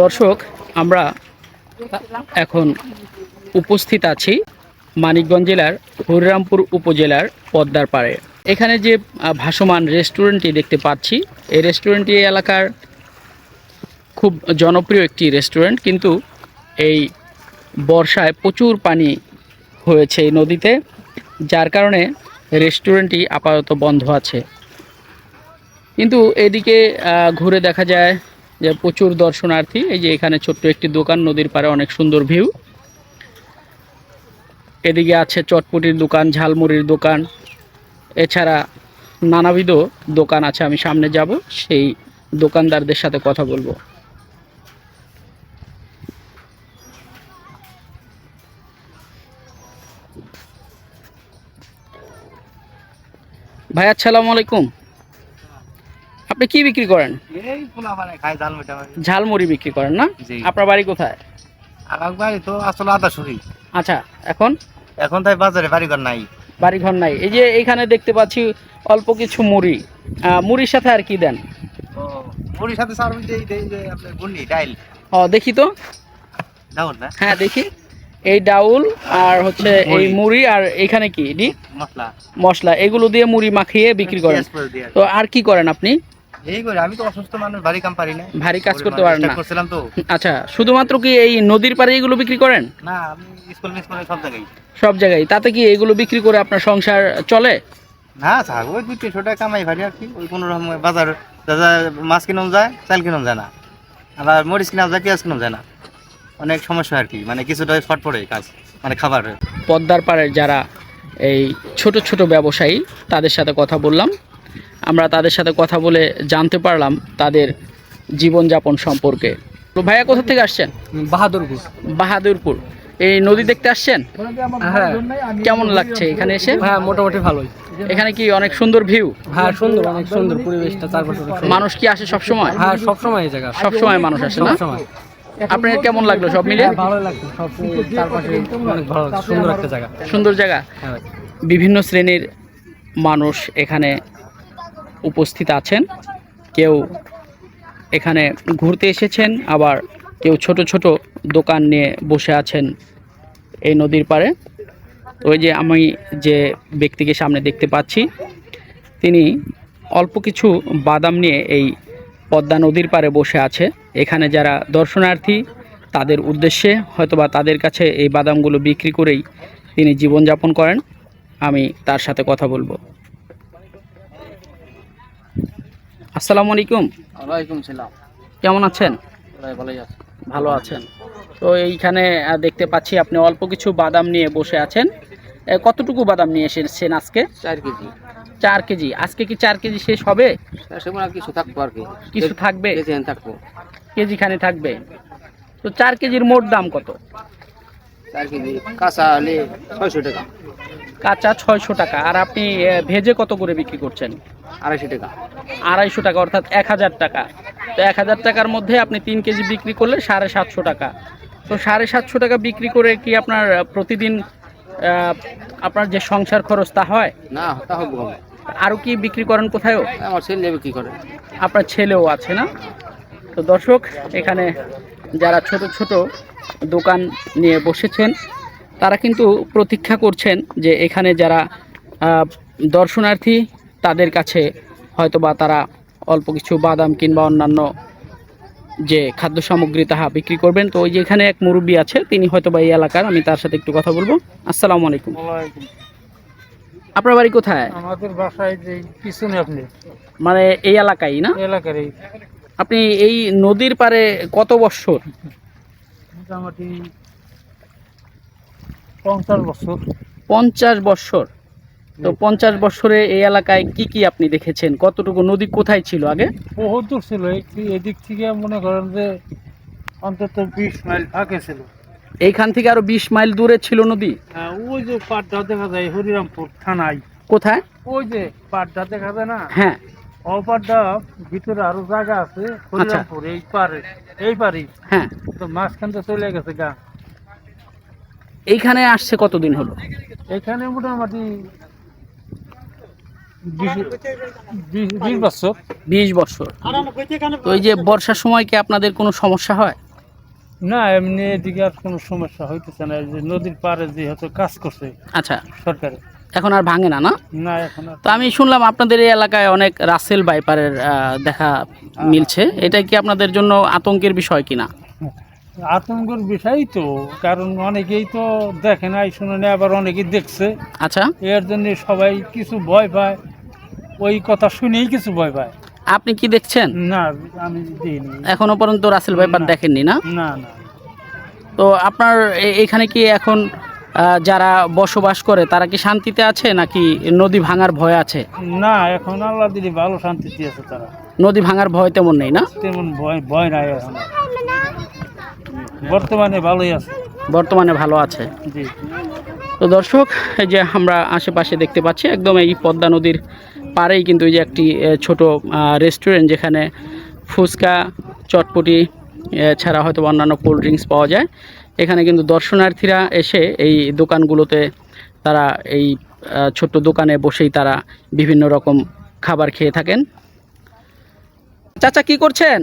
দর্শক, আমরা এখন উপস্থিত আছি মানিকগঞ্জ জেলার হরিরামপুর উপজেলার পদ্মার পাড়ে। এখানে যে ভাসমান রেস্টুরেন্টটি দেখতে পাচ্ছি, এই রেস্টুরেন্টটি এলাকার খুব জনপ্রিয় একটি রেস্টুরেন্ট, কিন্তু এই বর্ষায় প্রচুর পানি হয়েছে এই নদীতে, যার কারণে রেস্টুরেন্টটি আপাতত বন্ধ আছে। কিন্তু এদিকে ঘুরে দেখা যায় যে প্রচুর দর্শনার্থী, এই যে এখানে ছোট্ট একটি দোকান, নদীর পাড়ে অনেক সুন্দর ভিউ। এদিকে আছে চটপটির দোকান, ঝালমুড়ির দোকান। এছাড়া নানাবিধ দোকান আছে, আমি সামনে যাব, সেই দোকানদারদের সাথে কথা বলব। ভাই, আসসালামু আলাইকুম। আপনি কি বিক্রি করেন? ঝালমুড়ি বিক্রি করেন না? আপনার বাড়ি কোথায়? বাড়ি তো আসলে আদা আচ্ছা এখন? এখন তাই বাজারে বাড়িঘর নাই। বাড়ি ঘর নাই। এই যে এইখানে দেখতে পাচ্ছি অল্প কিছু মুড়ি। মুড়ির সাথে আর কি দেন? ও মুড়ির সাথে ডাইল। ও দেখি তো। না? হ্যাঁ দেখি। এই ডাউল আর হচ্ছে এই মুড়ি। আর এখানে কি? মশলা। মশলা। এগুলো দিয়ে মুড়ি মাখিয়ে বিক্রি করেন। তো আর কি করেন আপনি? এই করে আমি তো অসুস্থ মানুষ ভারী কাম পারি না। ভারী কাজ করতে পারেন না। করছিলাম তো। আচ্ছা শুধুমাত্র কি এই নদীর পাড়ে এগুলো বিক্রি করেন? না আমি স্কুল মিস সব জায়গায়। সব জায়গায়। তাতে কি এগুলো বিক্রি করে আপনার সংসার চলে? না থাক ওই দুই তিনশো টাকা কামাই ভারি আর কি। ওই কোনো রকম বাজার দাদা মাছ কিনম যায় চাল কিনম যায় না। আবার মরিচ কিনাম যায় পেঁয়াজ কিনম যায় না। অনেক সমস্যা আর কি মানে কিছুটা শর্ট পড়ে কাজ মানে খাবার পদ্মার পাড়ের যারা এই ছোট ছোট ব্যবসায়ী তাদের সাথে কথা বললাম। আমরা তাদের সাথে কথা বলে জানতে পারলাম তাদের জীবনযাপন সম্পর্কে। তো ভাইয়া কোথা থেকে আসছেন? বাহাদুরপুর। বাহাদুরপুর। এই নদী দেখতে আসছেন? হ্যাঁ। কেমন লাগছে এখানে এসে? হ্যাঁ মোটামুটি ভালোই। এখানে কি অনেক সুন্দর ভিউ? হ্যাঁ সুন্দর অনেক সুন্দর পরিবেশটা চারপাশে মানুষ কি আসে সব সময় হ্যাঁ সবসময় এই জায়গা সব সময় মানুষ আসে না? আপনার কেমন লাগল সব মিলে হ্যাঁ, ভালো লাগছে। সব চারপাশে অনেক ভালো সুন্দর একটা জায়গা। সুন্দর জায়গা। হ্যাঁ। বিভিন্ন শ্রেণির মানুষ এখানে উপস্থিত আছেন। কেউ এখানে ঘুরতে এসেছেন, আবার কেউ ছোট ছোট দোকান নিয়ে বসে আছেন এই নদীর পাড়ে। ওই যে আমি যে ব্যক্তিকে সামনে দেখতে পাচ্ছি, তিনি অল্প কিছু বাদাম নিয়ে এই পদ্মা নদীর পাড়ে বসে আছে। এখানে যারা দর্শনার্থী, তাদের উদ্দেশ্যে হয়তোবা তাদের কাছে এই বাদামগুলো বিক্রি করেই তিনি জীবনযাপন করেন। আমি তার সাথে কথা বলব। আসসালামু আলাইকুম। ওয়ালাইকুম সালাম। কেমন আছেন? ভালোই আছে। ভালো আছেন। তো এইখানে দেখতে পাচ্ছি আপনি অল্প কিছু বাদাম নিয়ে বসে আছেন। কতটুকু বাদাম নিয়ে এসেছেন আজকে? চার কেজি। চার কেজি। আজকে কি চার কেজি শেষ হবে? সেমন আর কিছু থাকব আর কি। কিছু থাকবে? কেজি থাকব। কেজি খানে থাকবে। তো চার কেজির মোট দাম কত? চার কেজি। কাঁচা হলে ছয়শো টাকা। কাঁচা ছয়শো টাকা। আর আপনি ভেজে কত করে বিক্রি করছেন? আড়াইশো টাকা। আড়াইশো টাকা অর্থাৎ এক হাজার টাকা। তো এক হাজার টাকার মধ্যে আপনি তিন কেজি বিক্রি করলে সাড়ে সাতশো টাকা। তো সাড়ে সাতশো টাকা বিক্রি করে কি আপনার প্রতিদিন আপনার যে সংসার খরচ তা হয়? না তা হবে আরও কি বিক্রি করেন কোথায়ও? আমার ছেলে কি করে? আপনার ছেলেও আছে না? তো দর্শক এখানে যারা ছোট ছোট দোকান নিয়ে বসেছেন তারা কিন্তু প্রতীক্ষা করছেন যে এখানে যারা দর্শনার্থী তাদের কাছে হয়তোবা তারা অল্প কিছু বাদাম কিংবা অন্যান্য যে খাদ্য সামগ্রী তাহা বিক্রি করবেন। তো ওই যে এখানে এক মুরব্বী আছে তিনি হয়তোবা এই এলাকার আমি তার সাথে একটু কথা বলব। আসসালামু আলাইকুম। আপনার বাড়ি কোথায়? আমাদের বাসায় যে পিছনে আপনি। মানে এই এলাকায় না? এলাকার আপনি এই নদীর পারে কত বৎসর মোটামুটি পঞ্চাশ বছর। পঞ্চাশ বৎসর তো পঞ্চাশ বছরে এই এলাকায় কি কি আপনি দেখেছেন? কতটুকু নদী কোথায় ছিল আগে? বহুত দূর ছিল এদিক থেকে মনে করেন যে অন্তত বিশ মাইল ফাঁকে ছিল। এইখান থেকে আরও বিশ মাইল দূরে ছিল নদী? হ্যাঁ, ওই যে পাটটা দেখা যায় হরিরামপুর থানায়। কোথায়? ওই যে পাটটা দেখা যায় না? হ্যাঁ। ও পাটটা ভিতরে আরও জায়গা আছে হরিরামপুর এই পারে এই পারে হ্যাঁ। তো মাঝখান থেকে চলে গেছে গা। এইখানে আসছে কতদিন হলো? এখানে মোটামুটি বিশ বছর? তো এই যে বর্ষার সময় কি আপনাদের কোনো সমস্যা হয়? না এমনি এদিকে আর কোনো সমস্যা হইতেছে না। যে নদীর পাড়ে যেহেতু কাজ করছে আচ্ছা। সরকারে। এখন আর ভাঙে না না? না এখন তো আমি শুনলাম আপনাদের এই এলাকায় অনেক রাসেল বাইপারের দেখা মিলছে। এটা কি আপনাদের জন্য আতঙ্কের বিষয় কিনা? আতঙ্কের বিষয় তো কারণ অনেকেই তো দেখে নাই শুনে না আবার অনেকেই দেখছে। আচ্ছা। এর জন্য সবাই কিছু ভয় পায়। ওই কথা শুনেই কিছু ভয় পায়। আপনি কি দেখছেন? না আমি দিইনি এখনও পর্যন্ত রাসেল বাইপার না। দেখেননি না? না না। তো আপনার এ- এখানে কি এখন আহ, যারা বসবাস করে তারা কি শান্তিতে আছে নাকি নদী ভাঙার ভয় আছে? না এখন আল্লাহ দিদি ভালো শান্তিতে আছে তারা। নদী ভাঙার ভয় তেমন নেই না? তেমন ভয় ভয় নাই এখন। বর্তমানে ভালোই আছে। বর্তমানে ভালো আছে। জি। তো দর্শক এই যে আমরা আশেপাশে দেখতে পাচ্ছি একদম এই পদ্মা নদীর পাড়েই কিন্তু যে একটি ছোট রেস্টুরেন্ট যেখানে ফুচকা, চটপটি ছাড়া হয়তো অন্যান্য কোল্ড ড্রিঙ্কস পাওয়া যায়। এখানে কিন্তু দর্শনার্থীরা এসে এই দোকানগুলোতে তারা এই ছোট্ট দোকানে বসেই তারা বিভিন্ন রকম খাবার খেয়ে থাকেন। চাচা কি করছেন?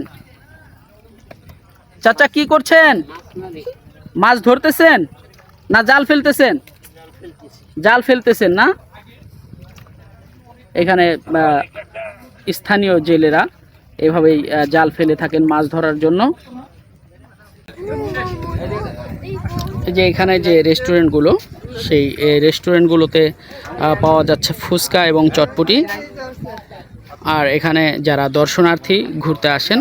চাচা কি করছেন? মাছ ধরতেছেন? না জাল ফেলতেছেন? জাল ফেলতেছেন না? এখানে স্থানীয় জেলেরা এভাবেই জাল ফেলে থাকেন মাছ ধরার জন্য। যে এখানে যে রেস্টুরেন্টগুলো, সেই রেস্টুরেন্টগুলোতে পাওয়া যাচ্ছে ফুচকা এবং চটপটি। আর এখানে যারা দর্শনার্থী ঘুরতে আসেন,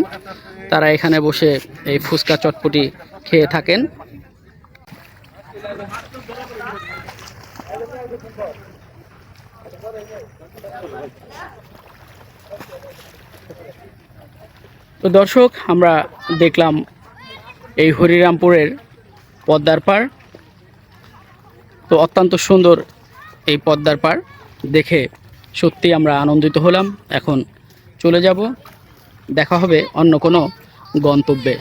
তারা এখানে বসে এই ফুচকা চটপটি খেয়ে থাকেন। তো দর্শক, আমরা দেখলাম এই হরিরামপুরের পদ্মার পাড়। তো অত্যন্ত সুন্দর এই পদ্মার পাড়। দেখে সত্যি আমরা আনন্দিত হলাম। এখন চলে যাব। দেখা হবে অন্য কোনো গন্তব্যে।